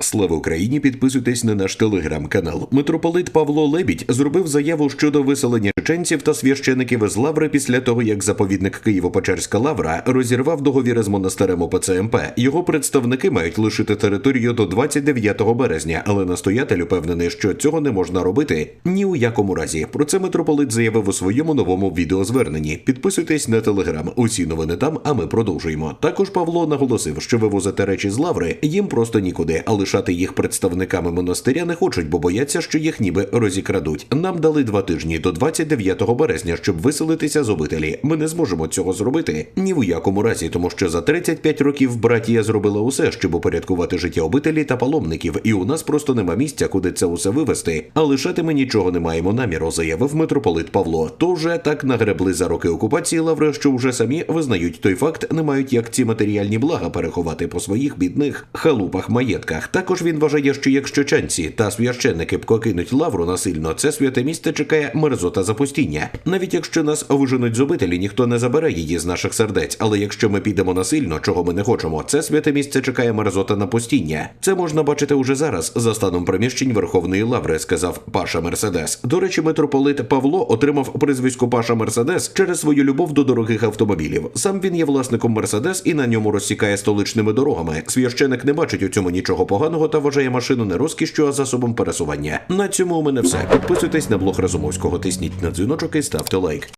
Слава Україні! Підписуйтесь на наш телеграм-канал. Митрополит Павло Лебідь зробив заяву щодо виселення чеченців та священиків із лаври після того, як заповідник Києво-Печерська лавра розірвав договір з монастирем ОПЦМП. Його представники мають лишити територію до 29 березня, але настоятель упевнений, що цього не можна робити ні у якому разі. Про це митрополит заявив у своєму новому відеозверненні. Підписуйтесь на телеграм. Усі новини там, а ми продовжуємо. Також Павло наголосив, що вивозити речі з лаври їм просто нікуди, а лишати їх представниками монастиря не хочуть, бо бояться, що їх ніби розікрадуть. Нам дали два тижні до 29 березня, щоб виселитися з обителі. Ми не зможемо цього зробити ні в якому разі, тому що за 35 років братія зробила усе, щоб упорядкувати життя обителі та паломників, і у нас просто нема місця, куди це усе вивести. А лишати ми нічого не маємо наміру, заявив митрополит Павло. То вже так нагребли за роки окупації лаври, що вже самі визнають той факт, не мають як ці матеріальні блага переховати по своїх бідних халупах маєтках. Також він вважає, що якщо ченці та священники покинуть лавру насильно, це святе місце чекає мерзота запустіння. Навіть якщо нас виженуть з обителі, ніхто не забере її з наших сердець. Але якщо ми підемо насильно, чого ми не хочемо, це святе місце чекає мерзота на пустіння. Це можна бачити уже зараз за станом приміщень Верховної Лаври, сказав Паша Мерседес. До речі, митрополит Павло отримав прізвисько Паша Мерседес через свою любов до дорогих автомобілів. Сам він є власником Мерседес і на ньому розсікає столичними дорогами. Священик не бачить у цьому нічого поганого та вважає машину не розкішчю, а засобом пересування. На цьому у мене все. Підписуйтесь на блог Разумовського, тисніть на дзвіночок і ставте лайк.